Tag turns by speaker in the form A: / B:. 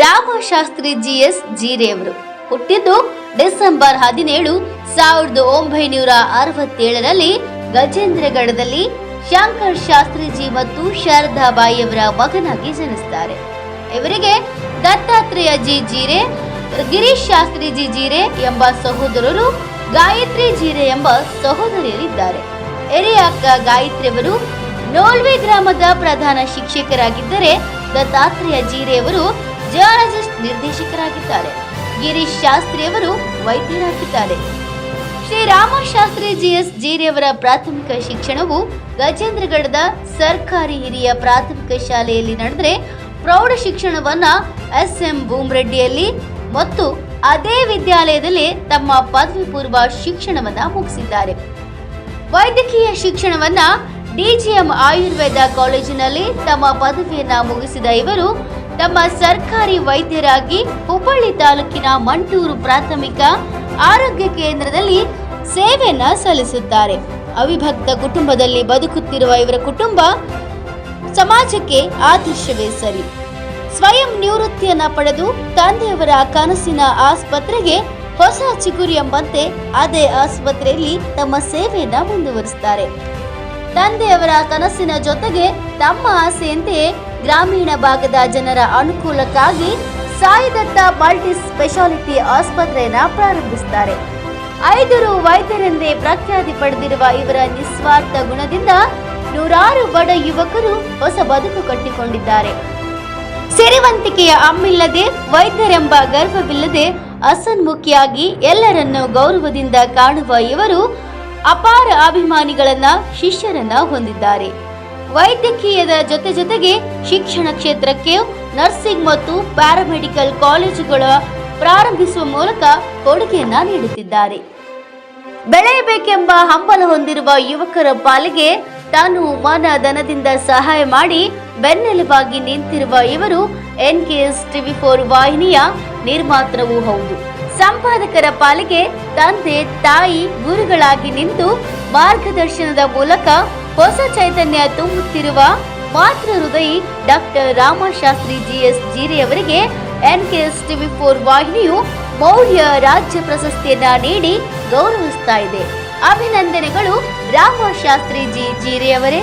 A: Ramashastri GS ಜೀರೆಯವರು ಹುಟ್ಟಿದ್ದು December ಹದಿನೇಳು, ಸಾವಿರದ ಒಂಬೈನೂರ ಅರವತ್ತೇಳರಲ್ಲಿ ಗಜೇಂದ್ರಗಢದಲ್ಲಿ ಶಂಕರ್ ಶಾಸ್ತ್ರಿಜಿ ಮತ್ತು ಶಾರದಾಬಾಯಿಯವರ ಮಗನಾಗಿ ಜನಿಸುತ್ತಾರೆ ಇವರಿಗೆ ದತ್ತಾತ್ರೇಯ ಜಿ ಜೀರೆ, ಗಿರೀಶ್ ಶಾಸ್ತ್ರಿಜಿ ಜೀರೆ ಎಂಬ ಸಹೋದರರು ಗಾಯತ್ರಿ ಜೀರೆ ಎಂಬ ಸಹೋದರಿಯರಿದ್ದಾರೆ. ಹಿರಿಯ ಅಕ್ಕ ಗಾಯತ್ರಿಯವರು ನೋಲ್ವೆ ಗ್ರಾಮದ ಪ್ರಧಾನ ಶಿಕ್ಷಕರಾಗಿದ್ದರೆ ದತ್ತಾತ್ರೇಯ ಜೀರೆಯವರು ಜಿಯಾಲಜಿಸ್ಟ್ ನಿರ್ದೇಶಕರಾಗಿದ್ದಾರೆ. ಗಿರೀಶ್ ಶಾಸ್ತ್ರಿಯವರು ವೈದ್ಯರಾಗಿದ್ದಾರೆ. ಶ್ರೀ ರಾಮಶಾಸ್ತ್ರಿ ಜಿಎಸ್ ಜೀರೆಯವರ ಪ್ರಾಥಮಿಕ ಶಿಕ್ಷಣವು ಗಜೇಂದ್ರಗಢದ ಸರ್ಕಾರಿ ಹಿರಿಯ ಪ್ರಾಥಮಿಕ ಶಾಲೆಯಲ್ಲಿ ನಡೆದರೆ ಪ್ರೌಢ ಶಿಕ್ಷಣವನ್ನ ಎಸ್ ಎಂ ಬೂಮ್ರೆಡ್ಡಿಯಲ್ಲಿ ಮತ್ತು ಅದೇ ವಿದ್ಯಾಲಯದಲ್ಲಿ ತಮ್ಮ ಪದವಿ ಪೂರ್ವ ಶಿಕ್ಷಣವನ್ನ ಮುಗಿಸಿದ್ದಾರೆ. ವೈದ್ಯಕೀಯ ಶಿಕ್ಷಣವನ್ನ ಡಿಜಿಎಂ ಆಯುರ್ವೇದ ಕಾಲೇಜಿನಲ್ಲಿ ತಮ್ಮ ಪದವಿಯನ್ನ ಮುಗಿಸಿದ ಇವರು ತಮ್ಮ ಸರ್ಕಾರಿ ವೈದ್ಯರಾಗಿ ಹುಬ್ಬಳ್ಳಿ ತಾಲೂಕಿನ ಮಂಟೂರು ಪ್ರಾಥಮಿಕ ಆರೋಗ್ಯ ಕೇಂದ್ರದಲ್ಲಿ ಸೇವೆಯನ್ನ ಸಲ್ಲಿಸುತ್ತಾರೆ. ಅವಿಭಕ್ತ ಕುಟುಂಬದಲ್ಲಿ ಬದುಕುತ್ತಿರುವ ಇವರ ಕುಟುಂಬ ಸಮಾಜಕ್ಕೆ ಆದರ್ಶವೇ ಸರಿ. ಸ್ವಯಂ ನಿವೃತ್ತಿಯನ್ನ ಪಡೆದು ತಂದೆಯವರ ಕನಸಿನ ಆಸ್ಪತ್ರೆಗೆ ಹೊಸ ಚಿಗುರಿ ಎಂಬಂತೆ ಅದೇ ಆಸ್ಪತ್ರೆಯಲ್ಲಿ ತಮ್ಮ ಸೇವೆಯನ್ನ ಮುಂದುವರಿಸುತ್ತಾರೆ. ತಂದೆಯವರ ಕನಸಿನ ಜೊತೆಗೆ ತಮ್ಮ ಆಸೆಯಂತೆ ಗ್ರಾಮೀಣ ಭಾಗದ ಜನರ ಅನುಕೂಲಕ್ಕಾಗಿ ಸಾಯಿದತ್ತ ಮಲ್ಟಿ ಸ್ಪೆಷಾಲಿಟಿ ಆಸ್ಪತ್ರೆಯನ್ನ ಪ್ರಾರಂಭಿಸುತ್ತಾರೆ ಐದರು ವೈದ್ಯರೆಂದೇ ಪ್ರಖ್ಯಾತಿ ಪಡೆದಿರುವ ಇವರ ನಿಸ್ವಾರ್ಥ ಗುಣದಿಂದ ನೂರಾರು ಬಡ ಯುವಕರು ಹೊಸ ಬದುಕು ಕಟ್ಟಿಕೊಂಡಿದ್ದಾರೆ. ಸಿರಿವಂತಿಕೆಯ ಅಮ್ಮಿಲ್ಲದೆ ವೈದ್ಯರೆಂಬ ಗರ್ವವಿಲ್ಲದೆ ಅಸನ್ಮುಖಿಯಾಗಿ ಎಲ್ಲರನ್ನು ಗೌರವದಿಂದ ಕಾಣುವ ಇವರು ಅಪಾರ ಅಭಿಮಾನಿಗಳನ್ನ, ಶಿಷ್ಯರನ್ನ ಹೊಂದಿದ್ದಾರೆ. ವೈದ್ಯಕೀಯದ ಜೊತೆ ಜೊತೆಗೆ ಶಿಕ್ಷಣ ಕ್ಷೇತ್ರಕ್ಕೆ ನರ್ಸಿಂಗ್ ಮತ್ತು ಪ್ಯಾರಾಮೆಡಿಕಲ್ ಕಾಲೇಜುಗಳ ಪ್ರಾರಂಭಿಸುವ ಮೂಲಕ ಕೊಡುಗೆಯನ್ನ ನೀಡುತ್ತಿದ್ದಾರೆ. ಬೆಳೆಯಬೇಕೆಂಬ ಹಂಬಲ ಹೊಂದಿರುವ ಯುವಕರ ಪಾಲಿಗೆ ತಾನು ಮನ ಧನದಿಂದ ಸಹಾಯ ಮಾಡಿ ಬೆನ್ನೆಲುಬಾಗಿ ನಿಂತಿರುವ ಇವರು ಎನ್ ಕೆಎಸ್ ಟಿವಿ ಫೋರ್ ವಾಹಿನಿಯ ನಿರ್ಮಾತೃವೂ ಹೌದು. ಸಂಪಾದಕರ ಪಾಲಿಗೆ ತಂದೆ, ತಾಯಿ, ಗುರುಗಳಾಗಿ ನಿಂತು ಮಾರ್ಗದರ್ಶನದ ಮೂಲಕ ಹೊಸ ಚೈತನ್ಯ ತುಂಬುತ್ತಿರುವ ಮಾತೃ ಹೃದಯ ಡಾಕ್ಟರ್ ರಾಮಶಾಸ್ತ್ರಿ ಜಿಎಸ್ ಜೀರೆಯವರಿಗೆ ಎಸ್ ಟಿವಿ ಫೋರ್ ವಾಹಿನಿಯು ಮೌಲ್ಯ ರಾಜ್ಯ ಪ್ರಶಸ್ತಿಯನ್ನ ನೀಡಿ ಗೌರವಿಸ್ತಾ ಇದೆ. ಅಭಿನಂದನೆಗಳು ರಾಮಶಾಸ್ತ್ರಿ ಜಿ ಜೀರೆಯವರೇ